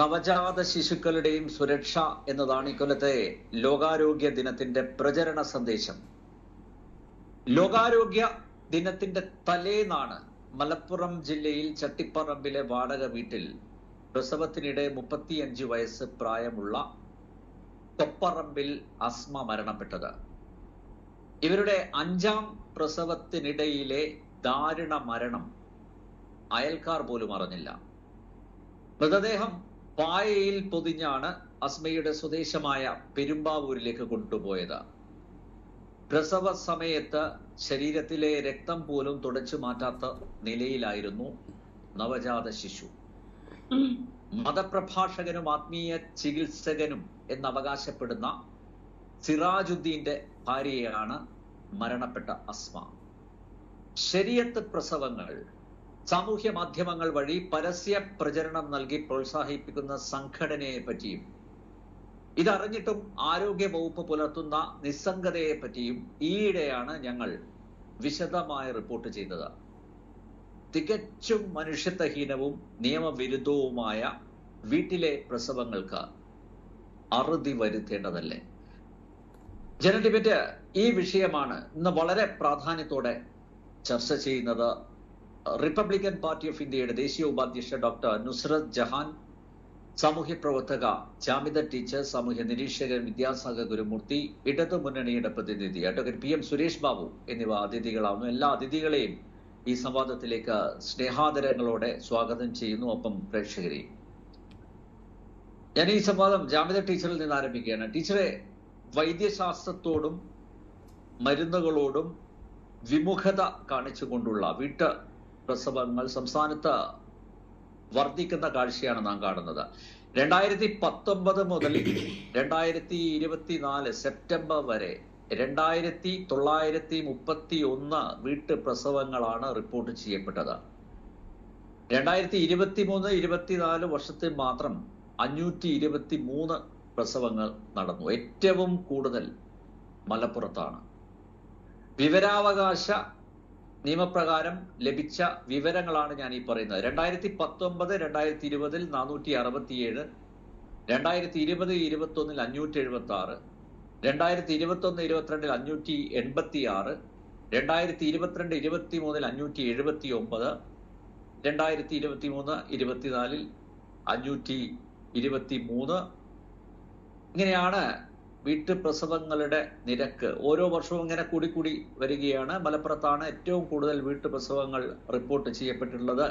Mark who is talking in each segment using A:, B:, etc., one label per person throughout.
A: നവജാത ശിശുക്കളുടെയും സുരക്ഷ എന്നതാണ് ഇക്കൊല്ലത്തെ ലോകാരോഗ്യ ദിനത്തിന്റെ പ്രചരണ സന്ദേശം. ലോകാരോഗ്യ ദിനത്തിന്റെ തലേന്നാണ് മലപ്പുറം ജില്ലയിൽ ചട്ടിപ്പറമ്പിലെ വാടക വീട്ടിൽ പ്രസവത്തിനിടെ മുപ്പത്തിയഞ്ച് വയസ്സ് പ്രായമുള്ള തൊപ്പറമ്പിൽ അസ്മ മരണപ്പെട്ടത്. ഇവരുടെ അഞ്ചാം പ്രസവത്തിനിടയിലെ ദാരുണ മരണം അയൽക്കാർ പോലും അറിഞ്ഞില്ല. മൃതദേഹം പായയിൽ പൊതിഞ്ഞാണ് അസ്മയുടെ സ്വദേശമായ പെരുമ്പാവൂരിലേക്ക് കൊണ്ടുപോയത്. പ്രസവ സമയത്ത് ശരീരത്തിലെ രക്തം പോലും തുടച്ചു മാറ്റാത്ത നിലയിലായിരുന്നു നവജാത ശിശു. മതപ്രഭാഷകനും ആത്മീയ ചികിത്സകനും എന്നവകാശപ്പെടുന്ന സിറാജുദ്ദീന്റെ ഭാര്യയാണ് മരണപ്പെട്ട അസ്മ. ശരിയത്ത് പ്രസവങ്ങൾ സാമൂഹ്യ മാധ്യമങ്ങൾ വഴി പരസ്യ പ്രചരണം നൽകി പ്രോത്സാഹിപ്പിക്കുന്ന സംഘടനയെ പറ്റിയും ഇതറിഞ്ഞിട്ടും ആരോഗ്യ വകുപ്പ് പുലർത്തുന്ന നിസ്സംഗതയെ പറ്റിയും ഈയിടെയാണ് ഞങ്ങൾ വിശദമായ റിപ്പോർട്ട് ചെയ്തത്. തികച്ചും മനുഷ്യത്വഹീനവും നിയമവിരുദ്ധവുമായ വീട്ടിലെ പ്രസവങ്ങൾക്ക് അറുതി വരുത്തേണ്ടതല്ലേ? ജനറൽ ഈ വിഷയമാണ് ഇന്ന് വളരെ പ്രാധാന്യത്തോടെ ചർച്ച ചെയ്യുന്നത്. റിപ്പബ്ലിക്കൻ പാർട്ടി ഓഫ് ഇന്ത്യയുടെ ദേശീയ ഉപാധ്യക്ഷ ഡോക്ടർ നുസ്രത് ജഹാൻ സാമൂഹ്യ പ്രവർത്തക ജാമിത ടീച്ചർ സാമൂഹ്യ നിരീക്ഷകൻ വിദ്യാസാഗർ ഗുരുമൂർത്തി ഇടതു മുന്നണിയുടെ പ്രതിനിധി advocate P M Suresh Babu എന്നിവ അതിഥികളാവുന്നു. എല്ലാ അതിഥികളെയും ഈ സംവാദത്തിലേക്ക് സ്നേഹാദരങ്ങളോടെ സ്വാഗതം ചെയ്യുന്നു. ഒപ്പം പ്രേക്ഷകരെ ഞാൻ ഈ സംവാദം ജാമിത ടീച്ചറിൽ നിന്ന് ആരംഭിക്കുകയാണ്. ടീച്ചറെ വൈദ്യശാസ്ത്രത്തോടും മരുന്നുകളോടും വിമുഖത കാണിച്ചുകൊണ്ടുള്ള വീട്ട പ്രസവങ്ങൾ സംസ്ഥാനത്ത് വർദ്ധിക്കുന്ന കാഴ്ചയാണ് നാം കാണുന്നത്. രണ്ടായിരത്തി പത്തൊമ്പത് മുതൽ രണ്ടായിരത്തി ഇരുപത്തിനാല് സെപ്റ്റംബർ വരെ രണ്ടായിരത്തി തൊള്ളായിരത്തി മുപ്പത്തി ഒന്ന് വീട്ടു പ്രസവങ്ങളാണ് റിപ്പോർട്ട് ചെയ്യപ്പെട്ടത്. രണ്ടായിരത്തി ഇരുപത്തി മൂന്ന് ഇരുപത്തിനാല് വർഷത്തിൽ മാത്രം അഞ്ഞൂറ്റി ഇരുപത്തി മൂന്ന് പ്രസവങ്ങൾ നടന്നു. ഏറ്റവും കൂടുതൽ മലപ്പുറത്താണ്. വിവരാവകാശ നിയമപ്രകാരം ലഭിച്ച വിവരങ്ങളാണ് ഞാൻ ഈ പറയുന്നത്. രണ്ടായിരത്തി പത്തൊമ്പത് രണ്ടായിരത്തി ഇരുപതിൽ നാനൂറ്റി അറുപത്തിയേഴ് രണ്ടായിരത്തി ഇരുപത് ഇരുപത്തി ഒന്നിൽ അഞ്ഞൂറ്റി എഴുപത്തി ആറ് രണ്ടായിരത്തി ഇരുപത്തി ഒന്ന് ഇരുപത്തിരണ്ടിൽ അഞ്ഞൂറ്റി എൺപത്തി ആറ് രണ്ടായിരത്തി ഇരുപത്തിരണ്ട് ഇരുപത്തി മൂന്നിൽ അഞ്ഞൂറ്റി എഴുപത്തി ഒമ്പത് രണ്ടായിരത്തി ഇരുപത്തി മൂന്ന് ഇരുപത്തിനാലിൽ അഞ്ഞൂറ്റി ഇരുപത്തി മൂന്ന് ഇങ്ങനെയാണ് വീട്ടുപ്രസവങ്ങളുടെ നിരക്ക്. ഓരോ വർഷവും ഇങ്ങനെ കൂടി കൂടി വരികയാണ്. മലപ്പുറത്താണ് ഏറ്റവും കൂടുതൽ വീട്ടുപ്രസവങ്ങൾ റിപ്പോർട്ട് ചെയ്യപ്പെട്ടിട്ടുള്ളത്.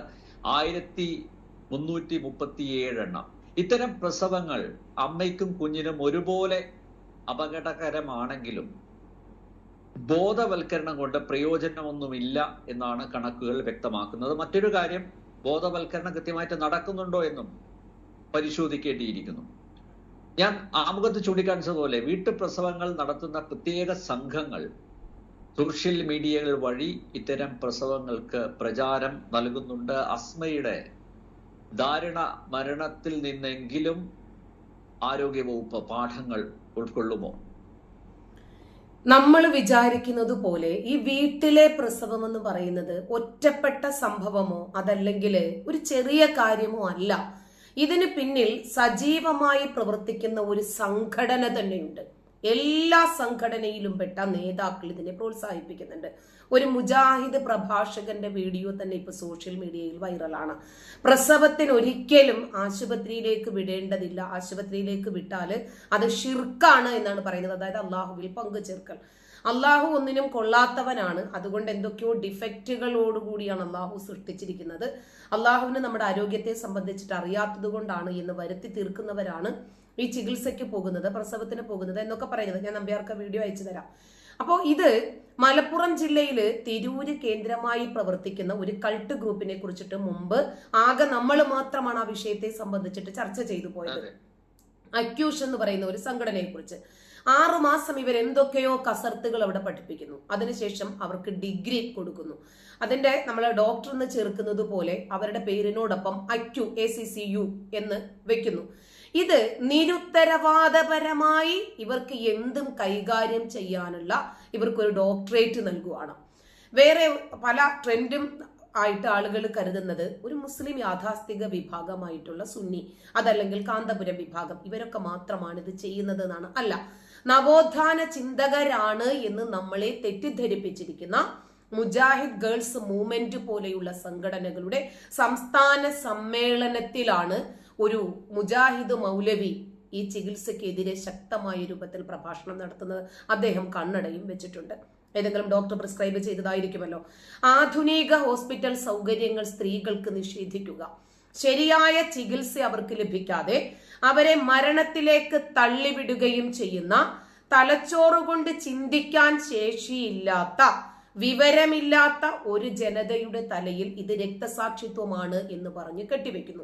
A: ആയിരത്തി മുന്നൂറ്റി മുപ്പത്തിയേഴ് എണ്ണം. ഇത്തരം പ്രസവങ്ങൾ അമ്മയ്ക്കും കുഞ്ഞിനും ഒരുപോലെ അപകടകരമാണെങ്കിലും ബോധവൽക്കരണം കൊണ്ട് പ്രയോജനമൊന്നുമില്ല എന്നാണ് കണക്കുകൾ വ്യക്തമാക്കുന്നത്. മറ്റൊരു കാര്യം ബോധവൽക്കരണം കൃത്യമായിട്ട് നടക്കുന്നുണ്ടോ എന്നും പരിശോധിക്കേണ്ടിയിരിക്കുന്നു. ഞാൻ ആമുഖത്ത് ചൂണ്ടിക്കാണിച്ചതുപോലെ വീട്ടുപ്രസവങ്ങൾ നടത്തുന്ന പ്രത്യേക സംഘങ്ങൾ സോഷ്യൽ മീഡിയകൾ വഴി ഇത്തരം പ്രസവങ്ങൾക്ക് പ്രചാരം നൽകുന്നുണ്ട്. അസ്മയുടെ ദാരുണ മരണത്തിൽ നിന്നെങ്കിലും ആരോഗ്യവകുപ്പ് പാഠങ്ങൾ ഉൾക്കൊള്ളുമോ?
B: നമ്മൾ വിചാരിക്കുന്നത് പോലെ ഈ വീട്ടിലെ പ്രസവം എന്ന് പറയുന്നത് ഒറ്റപ്പെട്ട സംഭവമോ അതല്ലെങ്കിൽ ഒരു ചെറിയ കാര്യമോ അല്ല. ഇതിന് പിന്നിൽ സജീവമായി പ്രവർത്തിക്കുന്ന ഒരു സംഘടന തന്നെയുണ്ട്. എല്ലാ സംഘടനയിലും പെട്ട നേതാക്കൾ ഇതിനെ പ്രോത്സാഹിപ്പിക്കുന്നുണ്ട്. ഒരു മുജാഹിദ് പ്രഭാഷകന്റെ വീഡിയോ തന്നെ ഇപ്പൊ സോഷ്യൽ മീഡിയയിൽ വൈറലാണ്. പ്രസവത്തിന് ഒരിക്കലും ആശുപത്രിയിലേക്ക് വിടേണ്ടതില്ല. ആശുപത്രിയിലേക്ക് വിട്ടാൽ അത് ഷിർക്കാണ് എന്നാണ് പറയുന്നത്. അതായത് അള്ളാഹുവിൽ പങ്കു ചേർക്കൽ അള്ളാഹു ഒന്നിനും കൊള്ളാത്തവനാണ്. അതുകൊണ്ട് എന്തൊക്കെയോ ഡിഫക്റ്റുകളോടുകൂടിയാണ് അള്ളാഹു സൃഷ്ടിച്ചിരിക്കുന്നത്. അള്ളാഹുവിന് നമ്മുടെ ആരോഗ്യത്തെ സംബന്ധിച്ചിട്ട് അറിയാത്തത് കൊണ്ടാണ് എന്ന് വരുത്തി തീർക്കുന്നവരാണ് ഈ ചികിത്സയ്ക്ക് പോകുന്നത് പ്രസവത്തിന് പോകുന്നത് എന്നൊക്കെ പറയുന്നത്. ഞാൻ നമ്പ്യാർക്ക് വീഡിയോ അയച്ചു തരാം. അപ്പോൾ ഇത് മലപ്പുറം ജില്ലയിൽ തിരൂര് കേന്ദ്രമായി പ്രവർത്തിക്കുന്ന ഒരു കൾട്ട് ഗ്രൂപ്പിനെ കുറിച്ചിട്ട് മുമ്പ് ആകെ നമ്മൾ മാത്രമാണ് ആ വിഷയത്തെ സംബന്ധിച്ചിട്ട് ചർച്ച ചെയ്തു പോയത്. അക്യൂഷ് എന്ന് പറയുന്ന ഒരു സംഘടനയെ കുറിച്ച് ആറുമാസം ഇവർ എന്തൊക്കെയോ കസർത്തുകൾ അവിടെ പഠിപ്പിക്കുന്നു. അതിനുശേഷം അവർക്ക് ഡിഗ്രി കൊടുക്കുന്നു. അതിന്റെ നമ്മൾ ഡോക്ടർ എന്ന് ചേർക്കുന്നത് പോലെ അവരുടെ പേരിനോടൊപ്പം അക്യു എ സി സി യു എന്ന് വെക്കുന്നു. ഇത് നിരുത്തരവാദപരമായി ഇവർക്ക് എന്തും കൈകാര്യം ചെയ്യാനുള്ള ഇവർക്കൊരു ഡോക്ടറേറ്റ് നൽകുവാണ്. വേറെ പല ട്രെൻഡും ആയിട്ട് ആളുകൾ കരുതുന്നത് ഒരു മുസ്ലിം യാഥാസ്ഥിക വിഭാഗമായിട്ടുള്ള സുന്നി അതല്ലെങ്കിൽ കാന്തപുരം വിഭാഗം. ഇവരൊക്കെ മാത്രമാണ് ഇത് ചെയ്യുന്നത് എന്നാണ് അല്ല നവോത്ഥാന ചിന്തകരാണ് എന്ന് നമ്മളെ തെറ്റിദ്ധരിപ്പിച്ചിരിക്കുന്ന മുജാഹിദ് ഗേൾസ് മൂവ്മെന്റ് പോലെയുള്ള സംഘടനകളുടെ സംസ്ഥാന സമ്മേളനത്തിലാണ് ഒരു മുജാഹിദ് മൗലവി ഈ ചികിത്സയ്ക്കെതിരെ ശക്തമായ രൂപത്തിൽ പ്രഭാഷണം നടത്തുന്നത്. അദ്ദേഹം കണ്ണടയും വെച്ചിട്ടുണ്ട്. ഏതെങ്കിലും ഡോക്ടർ പ്രിസ്ക്രൈബ് ചെയ്തതായിരിക്കുമല്ലോ. ആധുനിക ഹോസ്പിറ്റൽ സൗകര്യങ്ങൾ സ്ത്രീകൾക്ക് നിഷേധിക്കുക. ശരിയായ ചികിത്സ അവർക്ക് ലഭിക്കാതെ അവരെ മരണത്തിലേക്ക് തള്ളിവിടുകയും ചെയ്യുന്ന തലച്ചോറുകൊണ്ട് ചിന്തിക്കാൻ ശേഷിയില്ലാത്ത വിവരമില്ലാത്ത ഒരു ജനതയുടെ തലയിൽ ഇത് രക്തസാക്ഷിത്വമാണ് എന്ന് പറഞ്ഞ് കെട്ടിവെക്കുന്നു.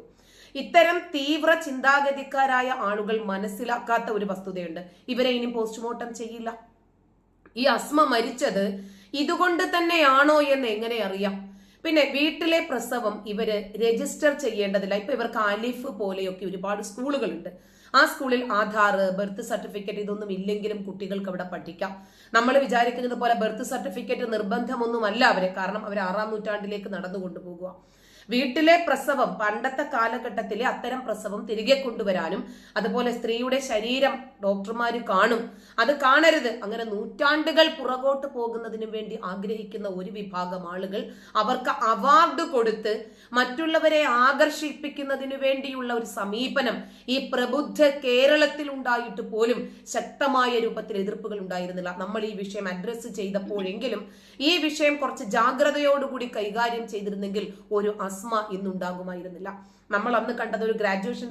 B: ഇത്തരം തീവ്ര ചിന്താഗതിക്കാരായ ആളുകൾ മനസ്സിലാക്കാത്ത ഒരു വസ്തുതയുണ്ട്. ഇവരെ ഇനി പോസ്റ്റ്മോർട്ടം ചെയ്യില്ല. ഈ അസ്മ മരിച്ചത് ഇതുകൊണ്ട് തന്നെയാണോ എന്ന് എങ്ങനെ അറിയാം? പിന്നെ വീട്ടിലെ പ്രസവം ഇവർ രജിസ്റ്റർ ചെയ്യേണ്ടതില്ല. ഇപ്പൊ ഇവർക്ക് അലിഫ് പോലെയൊക്കെ ഒരുപാട് സ്കൂളുകളുണ്ട്. ആ സ്കൂളിൽ ആധാർ ബർത്ത് സർട്ടിഫിക്കറ്റ് ഇതൊന്നും ഇല്ലെങ്കിലും കുട്ടികൾക്ക് അവിടെ പഠിക്കാം. നമ്മൾ വിചാരിക്കുന്നത് പോലെ ബർത്ത് സർട്ടിഫിക്കറ്റ് നിർബന്ധമൊന്നുമല്ല അവരെ. കാരണം അവർ ആറാം നൂറ്റാണ്ടിലേക്ക് നടന്നു കൊണ്ടുപോകുക വീട്ടിലെ പ്രസവം പണ്ടത്തെ കാലഘട്ടത്തിലെ അത്തരം പ്രസവം തിരികെ കൊണ്ടുവരാനും അതുപോലെ സ്ത്രീയുടെ ശരീരം ഡോക്ടർമാർ കാണും. അത് കാണരുത്. അങ്ങനെ നൂറ്റാണ്ടുകൾ പുറകോട്ട് പോകുന്നതിന് വേണ്ടി ആഗ്രഹിക്കുന്ന ഒരു വിഭാഗം ആളുകൾ അവർക്ക് അവാർഡ് കൊടുത്ത് മറ്റുള്ളവരെ ആകർഷിപ്പിക്കുന്നതിന് വേണ്ടിയുള്ള ഒരു സമീപനം ഈ പ്രബുദ്ധ കേരളത്തിൽ ഉണ്ടായിട്ട് പോലും ശക്തമായ രൂപത്തിൽ എതിർപ്പുകൾ ഉണ്ടായിരുന്നില്ല. നമ്മൾ ഈ വിഷയം അഡ്രസ്സ് ചെയ്തപ്പോഴെങ്കിലും ഈ വിഷയം കുറച്ച് ജാഗ്രതയോടുകൂടി കൈകാര്യം ചെയ്തിരുന്നെങ്കിൽ ഒരു അസ്മ ഇന്നുണ്ടാകുമായിരുന്നില്ല. നമ്മൾ അന്ന് കണ്ടത് ഒരു ഗ്രാജുവേഷൻ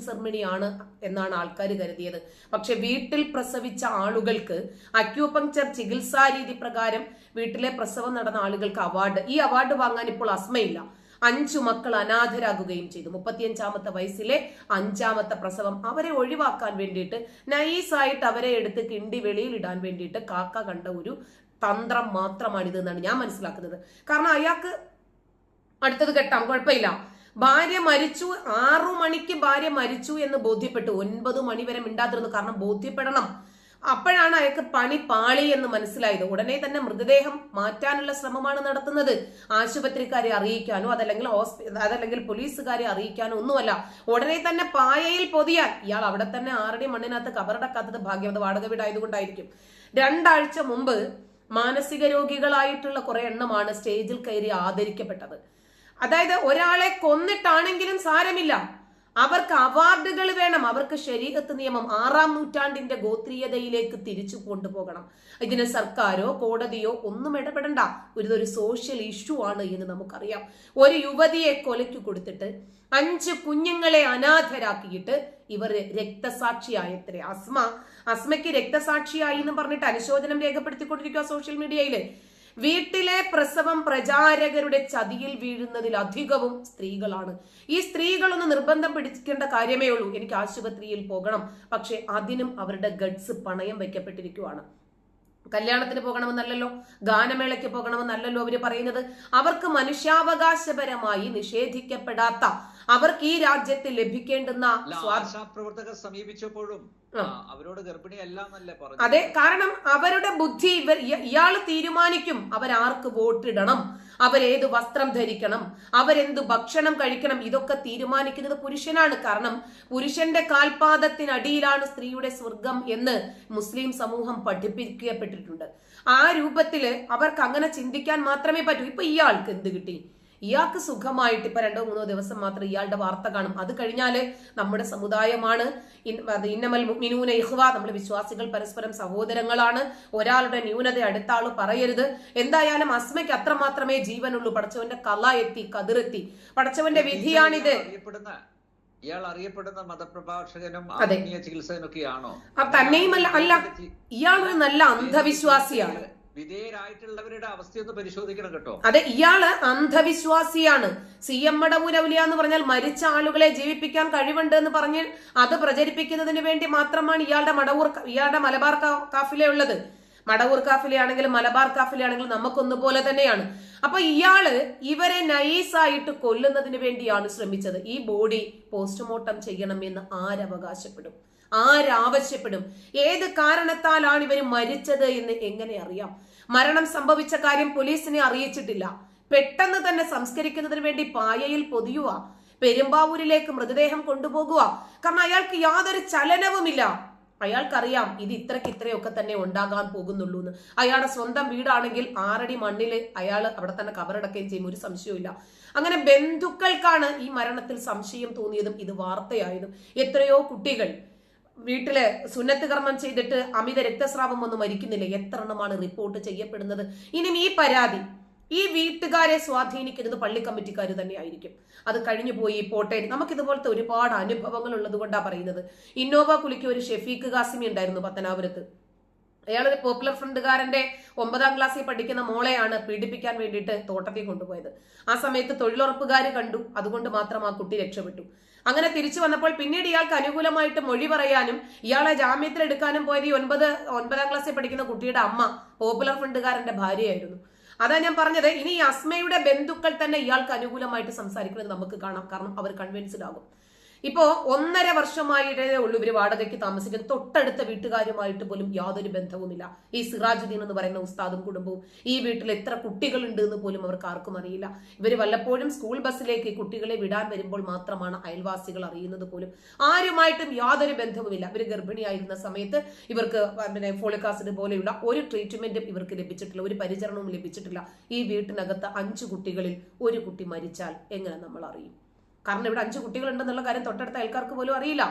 B: ആണ് എന്നാണ് ആൾക്കാർ കരുതിയത്. പക്ഷെ വീട്ടിൽ പ്രസവിച്ച ആളുകൾക്ക് അക്യൂപങ്ചർ ചികിത്സാ രീതി പ്രകാരം വീട്ടിലെ പ്രസവം നടന്ന ആളുകൾക്ക് അവാർഡ് ഈ അവാർഡ് വാങ്ങാൻ ഇപ്പോൾ അസ്മയില്ല. അഞ്ചു മക്കൾ അനാഥരാകുകയും ചെയ്തു. മുപ്പത്തിയഞ്ചാമത്തെ വയസ്സിലെ അഞ്ചാമത്തെ പ്രസവം അവരെ ഒഴിവാക്കാൻ വേണ്ടിയിട്ട് നൈസായിട്ട് അവരെ എടുത്ത് കിണ്ടി വെളിയിൽ ഇടാൻ വേണ്ടിയിട്ട് കാക്ക കണ്ട ഒരു തന്ത്രം മാത്രമാണിത് എന്നാണ് ഞാൻ മനസ്സിലാക്കുന്നത്. കാരണം അയാൾക്ക് അടുത്തത് കെട്ടാം കുഴപ്പമില്ല. ഭാര്യ മരിച്ചു ആറു മണിക്ക് ഭാര്യ മരിച്ചു എന്ന് ബോധ്യപ്പെട്ടു. ഒൻപത് മണി വരെ മിണ്ടാതിരുന്നു. കാരണം ബോധ്യപ്പെടണം. അപ്പോഴാണ് അയാൾക്ക് പണി പാളി എന്ന് മനസ്സിലായത്. ഉടനെ തന്നെ മൃതദേഹം മാറ്റാനുള്ള ശ്രമമാണ് നടത്തുന്നത്. ആശുപത്രിക്കാരെ അറിയിക്കാനോ അതല്ലെങ്കിൽ അതല്ലെങ്കിൽ പോലീസുകാരെ അറിയിക്കാനോ ഒന്നുമല്ല. ഉടനെ തന്നെ പായയിൽ പൊതിയാൻ. ഇയാൾ അവിടെ തന്നെ ആറടി മണ്ണിനകത്ത് കബറടക്കാത്തത് ഭാഗ്യവത വാടക വീടായതുകൊണ്ടായിരിക്കും രണ്ടാഴ്ച മുമ്പ് മാനസിക രോഗികളായിട്ടുള്ള കുറെ എണ്ണമാണ് സ്റ്റേജിൽ കയറി ആദരിക്കപ്പെട്ടത്. അതായത് ഒരാളെ കൊന്നിട്ടാണെങ്കിലും സാരമില്ല. അവർക്ക് അവാർഡുകൾ വേണം. അവർക്ക് ശരീരത്ത് നിയമം ആറാം നൂറ്റാണ്ടിന്റെ ഗോത്രീയതയിലേക്ക് തിരിച്ചു കൊണ്ടുപോകണം. ഇതിന് സർക്കാരോ കോടതിയോ ഒന്നും ഇടപെടണ്ട. ഇതൊരു സോഷ്യൽ ഇഷ്യൂ ആണ് എന്ന് നമുക്കറിയാം. ഒരു യുവതിയെ കൊലയ്ക്ക് കൊടുത്തിട്ട് അഞ്ച് കുഞ്ഞുങ്ങളെ അനാഥരാക്കിയിട്ട് ഇവർ രക്തസാക്ഷിയായത്രേ അസ്മ. അസ്മയ്ക്ക് രക്തസാക്ഷിയായി എന്ന് പറഞ്ഞിട്ട് അനുശോചനം രേഖപ്പെടുത്തിക്കൊണ്ടിരിക്കുക സോഷ്യൽ മീഡിയയിൽ വീട്ടിലെ പ്രസവം പ്രചാരകരുടെ ചതിയിൽ വീഴുന്നതിൽ അധികവും സ്ത്രീകളാണ്. ഈ സ്ത്രീകളൊന്ന് നിർബന്ധം പിടിക്കേണ്ട കാര്യമേ ഉള്ളൂ. എനിക്ക് ആശുപത്രിയിൽ പോകണം. പക്ഷെ അതിനും അവരുടെ ഗഡ്സ് പണയം വയ്ക്കപ്പെട്ടിരിക്കുവാണ്. കല്യാണത്തിന് പോകണമെന്നല്ലല്ലോ? ഗാനമേളയ്ക്ക് പോകണമെന്നല്ലല്ലോ അവർ പറയുന്നത്? അവർക്ക് മനുഷ്യാവകാശപരമായി നിഷേധിക്കപ്പെടാത്ത അവർക്ക് ഈ രാജ്യത്ത് ലഭിക്കേണ്ടുന്ന
A: പ്രവർത്തകർ സമീപിച്ചപ്പോഴും അവരോട് പറഞ്ഞു
B: അതെ കാരണം അവരുടെ ബുദ്ധി ഇവർ ഇയാൾ തീരുമാനിക്കും അവരാർക്ക് വോട്ടിടണം അവരേത് വസ്ത്രം ധരിക്കണം അവരെന്ത് ഭക്ഷണം കഴിക്കണം ഇതൊക്കെ തീരുമാനിക്കുന്നത് പുരുഷനാണ്. കാരണം പുരുഷന്റെ കാൽപാദത്തിനടിയിലാണ് സ്ത്രീയുടെ സ്വർഗം എന്ന് മുസ്ലിം സമൂഹം പഠിപ്പിക്കപ്പെട്ടിട്ടുണ്ട്. ആ രൂപത്തിൽ അവർക്ക് അങ്ങനെ ചിന്തിക്കാൻ മാത്രമേ പറ്റൂ. ഇപ്പൊ ഇയാൾക്ക് എന്ത് കിട്ടി? ഇയാൾക്ക് സുഖമായിട്ട് ഇപ്പൊ രണ്ടോ മൂന്നോ ദിവസം മാത്രം ഇയാളുടെ വാർത്ത കാണും. അത് കഴിഞ്ഞാൽ നമ്മുടെ സമുദായമാണ്. ഇന്നമൽ മിനൂന ഇഹ്വ നമ്മൾ വിശ്വാസികൾ പരസ്പരം സഹോദരങ്ങളാണ്. ഒരാളുടെ ന്യൂനത അടുത്ത ആൾ പറയരുത്. എന്തായാലും അസ്മയ്ക്ക് അത്ര മാത്രമേ ജീവനുള്ളൂ. പടച്ചവന്റെ കല എത്തി കതിരെത്തി പടച്ചവന്റെ വിധിയാണിത്.
A: ഇയാൾ അറിയപ്പെടുന്ന മതപ്രഭാഷകനും. ആത്മീയ ചികിത്സകനൊക്കെയാണോ?
B: തന്നെയും അല്ല. അല്ല ഇയാൾ ഒരു നല്ല അന്ധവിശ്വാസിയാണ്.
A: വിധേയരായിട്ടുള്ളവരുടെ അവസ്ഥയൊന്ന് പരിശോധിക്കണം കേട്ടോ.
B: അതെ ഇയാൾ അന്ധവിശ്വാസിയാണ്. സി എം മടവൂരൗലിയ എന്ന് പറഞ്ഞാൽ മരിച്ച ആളുകളെ ജീവിപ്പിക്കാൻ കഴിവുണ്ട് എന്ന് പറഞ്ഞ് അത് പ്രചരിപ്പിക്കുന്നതിന് വേണ്ടി മാത്രമാണ് ഇയാളുടെ മടവൂർ ഇയാളുടെ മലബാർ കാ- കാഫിലെ ഉള്ളത്. മടവൂർ കാഫിലയാണെങ്കിലും മലബാർ കാഫിലയാണെങ്കിലും നമുക്കൊന്നുപോലെ തന്നെയാണ്. അപ്പൊ ഇയാൾ ഇവരെ നൈസായിട്ട് കൊല്ലുന്നതിന് വേണ്ടിയാണ് ശ്രമിച്ചത്. ഈ ബോഡി പോസ്റ്റ്മോർട്ടം ചെയ്യണം എന്ന് ആരവകാശപ്പെടും? ആരാവശ്യപ്പെടും? ഏത് കാരണത്താലാണ് ഇവർ മരിച്ചത് എന്ന് എങ്ങനെ അറിയാം? മരണം സംഭവിച്ച കാര്യം പോലീസിനെ അറിയിച്ചിട്ടില്ല. പെട്ടെന്ന് തന്നെ സംസ്കരിക്കുന്നതിന് വേണ്ടി പായയിൽ പൊതിയുക പെരുമ്പാവൂരിലേക്ക് മൃതദേഹം കൊണ്ടുപോകുക. കാരണം അയാൾക്ക് യാതൊരു ചലനവുമില്ല. അയാൾക്കറിയാം ഇത് ഇത്രയ്ക്ക് ഇത്രയൊക്കെ തന്നെ ഉണ്ടാകാൻ പോകുന്നുള്ളൂ എന്ന്. അയാളുടെ സ്വന്തം വീടാണെങ്കിൽ ആറടി മണ്ണിൽ അയാൾ അവിടെ തന്നെ കബറടക്കുകയും ചെയ്യും ഒരു സംശയവുമില്ല അങ്ങനെ ബന്ധുക്കൾക്കാണ് ഈ മരണത്തിൽ സംശയം തോന്നിയതും ഇത് വാർത്തയായതും. എത്രയോ കുട്ടികൾ വീട്ടിൽ സുന്നത്ത് കർമ്മം ചെയ്തിട്ട് അമിത രക്തസ്രാവം ഒന്നും മരിക്കുന്നില്ല. എത്ര എണ്ണമാണ് റിപ്പോർട്ട് ചെയ്യപ്പെടുന്നത്? ഇനിയും ഈ പരാതി ഈ വീട്ടുകാരെ സ്വാധീനിക്കുന്നത് പള്ളി കമ്മിറ്റിക്കാർ തന്നെയായിരിക്കും. അത് കഴിഞ്ഞു പോയി പോട്ടെ. നമുക്ക് ഇതുപോലത്തെ ഒരുപാട് അനുഭവങ്ങൾ ഉള്ളത് കൊണ്ടാണ് പറയുന്നത്. ഇന്നോവ കുലിക്ക് ഒരു ഷെഫീഖ് കാസിമി ഉണ്ടായിരുന്നു പത്തനാപുരത്ത്. അയാൾ ഒരു പോപ്പുലർ ഫ്രണ്ടുകാരന്റെ ഒമ്പതാം ക്ലാസ്സിൽ പഠിക്കുന്ന മോളെയാണ് പീഡിപ്പിക്കാൻ വേണ്ടിയിട്ട് തോട്ടത്തിൽ കൊണ്ടുപോയത്. ആ സമയത്ത് തൊഴിലുറപ്പുകാർ കണ്ടു. അതുകൊണ്ട് മാത്രം ആ കുട്ടി രക്ഷപ്പെട്ടു. അങ്ങനെ തിരിച്ചു വന്നപ്പോൾ പിന്നീട് ഇയാൾക്ക് അനുകൂലമായിട്ട് മൊഴി പറയാനും ഇയാളെ ജാമ്യത്തിൽ എടുക്കാനും പോയത് ഈ ഒൻപത് ഒൻപതാം ക്ലാസ്സിൽ പഠിക്കുന്ന കുട്ടിയുടെ അമ്മ പോപ്പുലർ ഫ്രണ്ട്കാരന്റെ ഭാര്യയായിരുന്നു. അതാ ഞാൻ പറഞ്ഞത് ഇനി അസ്മയുടെ ബന്ധുക്കൾ തന്നെ ഇയാൾക്ക് അനുകൂലമായിട്ട് സംസാരിക്കുന്നത് നമുക്ക് കാണാം. കാരണം അവർ കൺവിൻസ്ഡ് ആകും. ഇപ്പോ ഒന്നര വർഷമായിട്ടേ ഉള്ളൂ ഇവർ വാടകയ്ക്ക് താമസിക്കുന്നത്. തൊട്ടടുത്ത വീട്ടുകാരുമായിട്ട് പോലും യാതൊരു ബന്ധവുമില്ല. ഈ സിറാജുദ്ദീൻ എന്ന് പറയുന്ന ഉസ്താദും കുടുംബവും ഈ വീട്ടിൽ എത്ര കുട്ടികളുണ്ട് എന്ന് പോലും അവർക്ക് ആർക്കും അറിയില്ല. ഇവർ വല്ലപ്പോഴും സ്കൂൾ ബസ്സിലേക്ക് കുട്ടികളെ വിടാൻ വരുമ്പോൾ മാത്രമാണ് അയൽവാസികൾ അറിയുന്നത് പോലും. ആരുമായിട്ടും യാതൊരു ബന്ധവുമില്ല. ഇവർ ഗർഭിണിയായിരുന്ന സമയത്ത് ഇവർക്ക് പിന്നെ ഫോളിക് ആസിഡ് പോലെയുള്ള ഒരു ട്രീറ്റ്മെന്റും ഇവർക്ക് ലഭിച്ചിട്ടില്ല. ഒരു പരിചരണവും ലഭിച്ചിട്ടില്ല. ഈ വീട്ടിനകത്ത് അഞ്ചു കുട്ടികളിൽ ഒരു കുട്ടി മരിച്ചാൽ എങ്ങനെ നമ്മൾ അറിയും? കാരണം ഇവിടെ അഞ്ചു കുട്ടികളുണ്ടെന്നുള്ള കാര്യം തൊട്ടടുത്ത അയൽക്കാർക്ക് പോലും അറിയില്ല.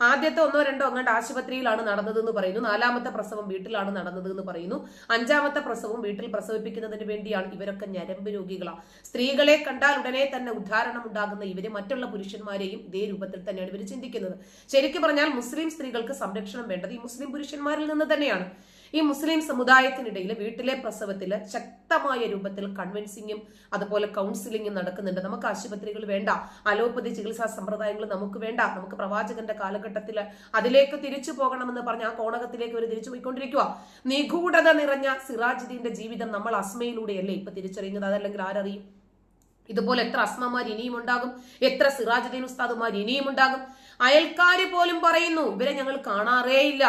B: ആദ്യത്തെ ഒന്നോ രണ്ടോ അങ്ങോട്ട് ആശുപത്രിയിലാണ് നടന്നതെന്ന് പറയുന്നു. നാലാമത്തെ പ്രസവം വീട്ടിലാണ് നടന്നത് എന്ന് പറയുന്നു. അഞ്ചാമത്തെ പ്രസവം വീട്ടിൽ പ്രസവിപ്പിക്കുന്നതിന് വേണ്ടിയാണ് ഇവരൊക്കെ ഞരമ്പ് രോഗികളാണ് സ്ത്രീകളെ കണ്ടാൽ ഉടനെ തന്നെ ഉദ്ധാരണം ഉണ്ടാകുന്ന ഇവരെ മറ്റുള്ള പുരുഷന്മാരെയും ഇതേ രൂപത്തിൽ തന്നെയാണ് ഇവർ ചിന്തിക്കുന്നത്. ശരിക്കും പറഞ്ഞാൽ മുസ്ലിം സ്ത്രീകൾക്ക് സംരക്ഷണം വേണ്ടത് ഈ മുസ്ലിം പുരുഷന്മാരിൽ നിന്ന് തന്നെയാണ്. ഈ മുസ്ലിം സമുദായത്തിനിടയിൽ വീട്ടിലെ പ്രസവത്തിൽ ശക്തമായ രൂപത്തിൽ കൺവിൻസിങ്ങും അതുപോലെ കൗൺസിലിങ്ങും നടക്കുന്നുണ്ട്. നമുക്ക് ആശുപത്രികൾ വേണ്ട അലോപ്പതി ചികിത്സാ സമ്പ്രദായങ്ങൾ നമുക്ക് വേണ്ട. നമുക്ക് പ്രവാചകന്റെ കാലഘട്ടത്തിൽ അതിലേക്ക് തിരിച്ചു പോകണമെന്ന് പറഞ്ഞ ആ കോണകത്തിലേക്ക് അവർ തിരിച്ചു പോയിക്കൊണ്ടിരിക്കുക നിഗൂഢത നിറഞ്ഞ സിറാജുദ്ദീന്റെ ജീവിതം നമ്മൾ അസ്മയിലൂടെയല്ലേ ഇപ്പൊ തിരിച്ചറിയുന്നത്? അതല്ലെങ്കിൽ ആരറിയും? ഇതുപോലെ എത്ര അസ്മമാർ ഇനിയും ഉണ്ടാകും? എത്ര സിറാജുദ്ദീൻ ഉസ്താദുമാർ ഇനിയും ഉണ്ടാകും? അയൽക്കാര് പോലും പറയുന്നു ഇവരെ ഞങ്ങൾ കാണാറേയില്ല.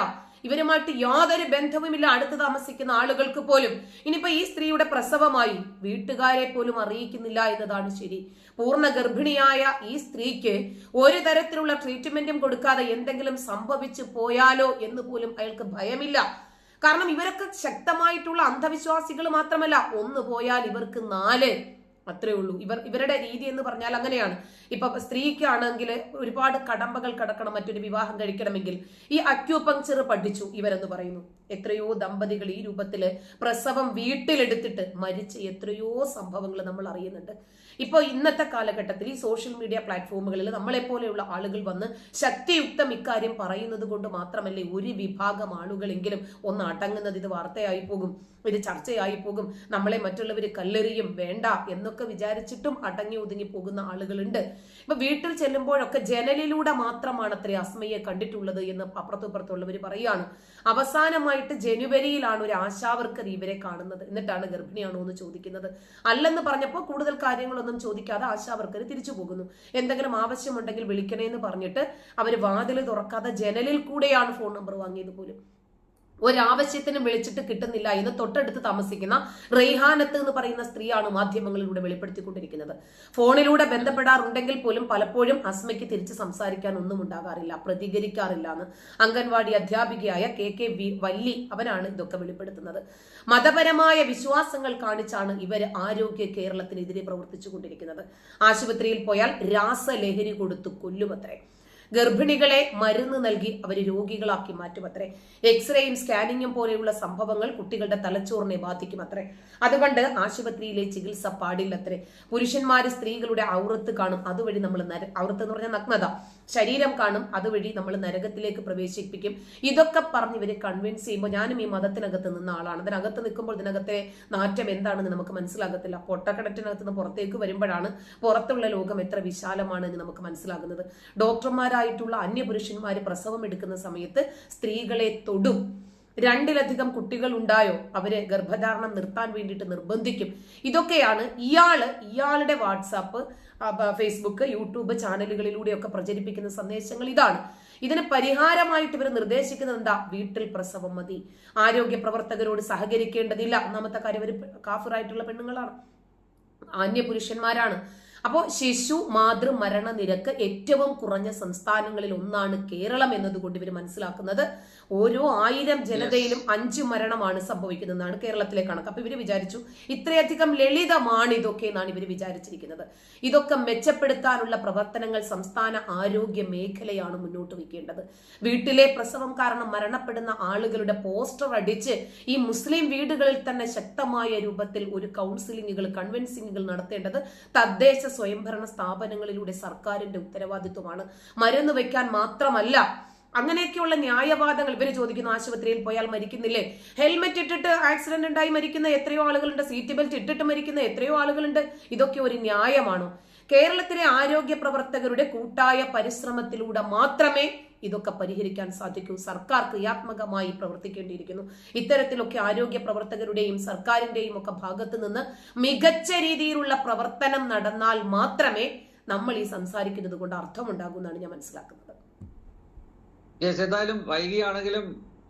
B: ഇവരുമായിട്ട് യാതൊരു ബന്ധവുമില്ല അടുത്ത് താമസിക്കുന്ന ആളുകൾക്ക് പോലും. ഇനിയിപ്പോ ഈ സ്ത്രീയുടെ പ്രസവമായി വീട്ടുകാരെ പോലും അറിയിക്കുന്നില്ല എന്നതാണ് ശരി. പൂർണ ഗർഭിണിയായ ഈ സ്ത്രീക്ക് ഒരു തരത്തിലുള്ള ട്രീറ്റ്മെന്റും കൊടുക്കാതെ എന്തെങ്കിലും സംഭവിച്ചു പോയാലോ എന്ന് പോലും അയാൾക്ക് ഭയമില്ല. കാരണം ഇവരൊക്കെ ശക്തമായിട്ടുള്ള അന്ധവിശ്വാസികൾ മാത്രമല്ല. ഒന്ന് പോയാൽ ഇവർക്ക് നാല്. അത്രേ ഉള്ളൂ. ഇവർ ഇവരുടെ രീതി എന്ന് പറഞ്ഞാൽ അങ്ങനെയാണ്. ഇപ്പൊ സ്ത്രീക്കാണെങ്കിൽ ഒരുപാട് കടമ്പകൾ കടക്കണം മറ്റൊരു വിവാഹം കഴിക്കണമെങ്കിൽ ഈ അക്യൂപങ്ചർ പഠിച്ചു ഇവരെന്ന് പറയുന്നു. എത്രയോ ദമ്പതികൾ ഈ രൂപത്തിൽ പ്രസവം വീട്ടിലെടുത്തിട്ട് മരിച്ച എത്രയോ സംഭവങ്ങൾ നമ്മൾ അറിയുന്നുണ്ട്. ഇപ്പോൾ ഇന്നത്തെ കാലഘട്ടത്തിൽ ഈ സോഷ്യൽ മീഡിയ പ്ലാറ്റ്ഫോമുകളിൽ നമ്മളെപ്പോലെയുള്ള ആളുകൾ വന്ന് ശക്തിയുക്തം ഇക്കാര്യം പറയുന്നത് കൊണ്ട് മാത്രമല്ലേ ഒരു വിഭാഗം ആളുകളെങ്കിലും ഒന്ന് അടങ്ങുന്നത്? ഇത് വാർത്തയായി പോകും ഇത് ചർച്ചയായി പോകും നമ്മളെ മറ്റുള്ളവർ കല്ലെറിയും വേണ്ട എന്നൊക്കെ വിചാരിച്ചിട്ടും അടങ്ങി ഒതുങ്ങി പോകുന്ന ആളുകളുണ്ട്. ഇപ്പൊ വീട്ടിൽ ചെല്ലുമ്പോഴൊക്കെ ജനലിലൂടെ മാത്രമാണ് അത്ര അസ്മയെ കണ്ടിട്ടുള്ളത് എന്ന് അപ്പുറത്തും ഇപ്പുറത്തുള്ളവർ പറയുകയാണ്. അവസാനമായിട്ട് ജനുവരിയിലാണ് ഒരു ആശാവർക്കർ ഇവരെ കാണുന്നത്. എന്നിട്ടാണ് ഗർഭിണിയാണോ എന്ന് ചോദിക്കുന്നത്. അല്ലെന്ന് പറഞ്ഞപ്പോൾ കൂടുതൽ കാര്യങ്ങളൊന്നും ചോദിക്കാതെ ആശാവർക്കർ തിരിച്ചു പോകുന്നു. എന്തെങ്കിലും ആവശ്യമുണ്ടെങ്കിൽ വിളിക്കണേ എന്ന് പറഞ്ഞിട്ട് അവർ വാതിൽ തുറക്കാതെ ജനലിൽ കൂടെയാണ് ഫോൺ നമ്പർ വാങ്ങിയത് പോലും. ഒരാവശ്യത്തിനും വിളിച്ചിട്ട് കിട്ടുന്നില്ല എന്ന് തൊട്ടടുത്ത് താമസിക്കുന്ന റെയ്ഹാനത്ത് എന്ന് പറയുന്ന സ്ത്രീയാണ് മാധ്യമങ്ങളിലൂടെ വെളിപ്പെടുത്തിക്കൊണ്ടിരിക്കുന്നത്. ഫോണിലൂടെ ബന്ധപ്പെടാറുണ്ടെങ്കിൽ പോലും പലപ്പോഴും അസ്മയ്ക്ക് തിരിച്ച് സംസാരിക്കാൻ ഒന്നും ഉണ്ടാകാറില്ല പ്രതികരിക്കാറില്ല എന്ന്. അംഗൻവാടി അധ്യാപികയായ കെ കെ വി വല്ലി അവനാണ് ഇതൊക്കെ വെളിപ്പെടുത്തുന്നത്. മതപരമായ വിശ്വാസങ്ങൾ കാണിച്ചാണ് ഇവർ ആരോഗ്യ കേരളത്തിനെതിരെ പ്രവർത്തിച്ചു കൊണ്ടിരിക്കുന്നത് ആശുപത്രിയിൽ പോയാൽ രാസലഹരി കൊടുത്തു കൊല്ലുമത്രേ. ഗർഭിണികളെ മരുന്ന് നൽകി അവർ രോഗികളാക്കി മാറ്റുമത്രേ. എക്സ്റേയും സ്കാനിങ്ങും പോലെയുള്ള സംഭവങ്ങൾ കുട്ടികളുടെ തലച്ചോറിനെ ബാധിക്കുമത്രേ. അതുകൊണ്ട് ആശുപത്രിയിലെ ചികിത്സ പാടില്ലത്രേ. പുരുഷന്മാര് സ്ത്രീകളുടെ ഔറത്ത് കാണും അതുവഴി നമ്മൾ ഔറത്ത് എന്ന് പറഞ്ഞ നഗ്നത. ശരീരം കാണും അതുവഴി നമ്മൾ നരകത്തിലേക്ക് പ്രവേശിപ്പിക്കും. ഇതൊക്കെ പറഞ്ഞ് ഇവരെ കൺവിൻസ് ചെയ്യുമ്പോൾ ഞാനും ഈ മതത്തിനകത്ത് നിന്ന ആളാണ്. അതിനകത്ത് നിൽക്കുമ്പോൾ ഇതിനകത്തെ നാറ്റം എന്താണെന്ന് നമുക്ക് മനസ്സിലാകത്തില്ല. പൊട്ടക്കിണറ്റിനകത്ത് നിന്ന് പുറത്തേക്ക് വരുമ്പോഴാണ് പുറത്തുള്ള ലോകം എത്ര വിശാലമാണ് എന്ന് നമുക്ക് മനസ്സിലാകുന്നത്. ഡോക്ടർമാരായിട്ടുള്ള അന്യപുരുഷന്മാർ പ്രസവം എടുക്കുന്ന സമയത്ത് സ്ത്രീകളെ തൊടും. രണ്ടിലധികം കുട്ടികൾ ഉണ്ടായോ? അവരെ ഗർഭധാരണം നിർത്താൻ വേണ്ടിയിട്ട് നിർബന്ധിക്കും. ഇതൊക്കെയാണ് ഇയാൾ ഇയാളുടെ വാട്സാപ്പ് ഫേസ്ബുക്ക് യൂട്യൂബ് ചാനലുകളിലൂടെയൊക്കെ പ്രചരിപ്പിക്കുന്ന സന്ദേശങ്ങൾ ഇതാണ്. ഇതിന് പരിഹാരമായിട്ട് ഇവർ നിർദ്ദേശിക്കുന്നത് എന്താ? വീട്ടിൽ പ്രസവം മതി. ആരോഗ്യ പ്രവർത്തകരോട് സഹകരിക്കേണ്ടതില്ല. ഒന്നാമത്തെ കാര്യം ഇവർ കാഫിറായിട്ടുള്ള പെണ്ണുങ്ങളാണ്. അന്യപുരുഷന്മാരാണ്. അപ്പോൾ ശിശു മാതൃ മരണ നിരക്ക് ഏറ്റവും കുറഞ്ഞ സംസ്ഥാനങ്ങളിൽ ഒന്നാണ് കേരളം എന്നതുകൊണ്ട് ഇവർ മനസ്സിലാക്കുന്നത്. ഓരോ ആയിരം ജനതയിലും അഞ്ചു മരണമാണ് സംഭവിക്കുന്നതെന്നാണ് കേരളത്തിലെ കണക്ക്. അപ്പൊ ഇവർ വിചാരിച്ചു ഇത്രയധികം ലളിതമാണ് ഇതൊക്കെ എന്നാണ് ഇവർ വിചാരിച്ചിരിക്കുന്നത്. ഇതൊക്കെ മെച്ചപ്പെടുത്താനുള്ള പ്രവർത്തനങ്ങൾ സംസ്ഥാന ആരോഗ്യ മേഖലയാണ് മുന്നോട്ട് വയ്ക്കേണ്ടത്. വീട്ടിലെ പ്രസവം കാരണം മരണപ്പെടുന്ന ആളുകളുടെ പോസ്റ്റർ അടിച്ച് ഈ മുസ്ലിം വീടുകളിൽ തന്നെ ശക്തമായ രൂപത്തിൽ ഒരു കൗൺസിലിങ്ങുകൾ കൺവെൻസിങ്ങുകൾ നടത്തേണ്ടത് തദ്ദേശ സ്വയംഭരണ സ്ഥാപനങ്ങളിലൂടെ സർക്കാരിന്റെ ഉത്തരവാദിത്വമാണ്. മരുന്ന് വയ്ക്കാൻ മാത്രമല്ല അങ്ങനെയൊക്കെയുള്ള ന്യായവാദങ്ങൾ ഇവർ ചോദിക്കുന്നു ആശുപത്രിയിൽ പോയാൽ മരിക്കുന്നില്ലേ? ഹെൽമെറ്റ് ഇട്ടിട്ട് ആക്സിഡന്റ് ഉണ്ടായി മരിക്കുന്ന എത്രയോ ആളുകളുണ്ട് സീറ്റ് ബെൽറ്റ് ഇട്ടിട്ട് മരിക്കുന്ന എത്രയോ ആളുകളുണ്ട്. ഇതൊക്കെ ഒരു ന്യായമാണോ? കേരളത്തിലെ ആരോഗ്യ പ്രവർത്തകരുടെ കൂട്ടായ പരിശ്രമത്തിലൂടെ മാത്രമേ ഇതൊക്കെ പരിഹരിക്കാൻ സാധിക്കൂ. സർക്കാർ ക്രിയാത്മകമായി പ്രവർത്തിക്കേണ്ടിയിരിക്കുന്നു. ഇത്തരത്തിലൊക്കെ ആരോഗ്യ പ്രവർത്തകരുടെയും സർക്കാരിന്റെയും ഒക്കെ ഭാഗത്ത് നിന്ന് മികച്ച രീതിയിലുള്ള പ്രവർത്തനം നടന്നാൽ മാത്രമേ നമ്മൾ ഈ സംസാരിക്കുന്നത് കൊണ്ട് അർത്ഥമുണ്ടാകുമെന്നാണ് ഞാൻ മനസ്സിലാക്കുന്നത്.
A: യെസ് എന്തായാലും വൈകിയാണെങ്കിലും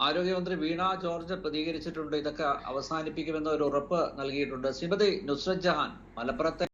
A: ആരോഗ്യമന്ത്രി വീണ ജോർജ് പ്രതികരിച്ചിട്ടുണ്ട്. ഇതൊക്കെ അവസാനിപ്പിക്കുമെന്ന ഒരു ഉറപ്പ് നൽകിയിട്ടുണ്ട്. ശ്രീമതി നുസ്രത് ജഹാൻ മലപ്പുറത്തെ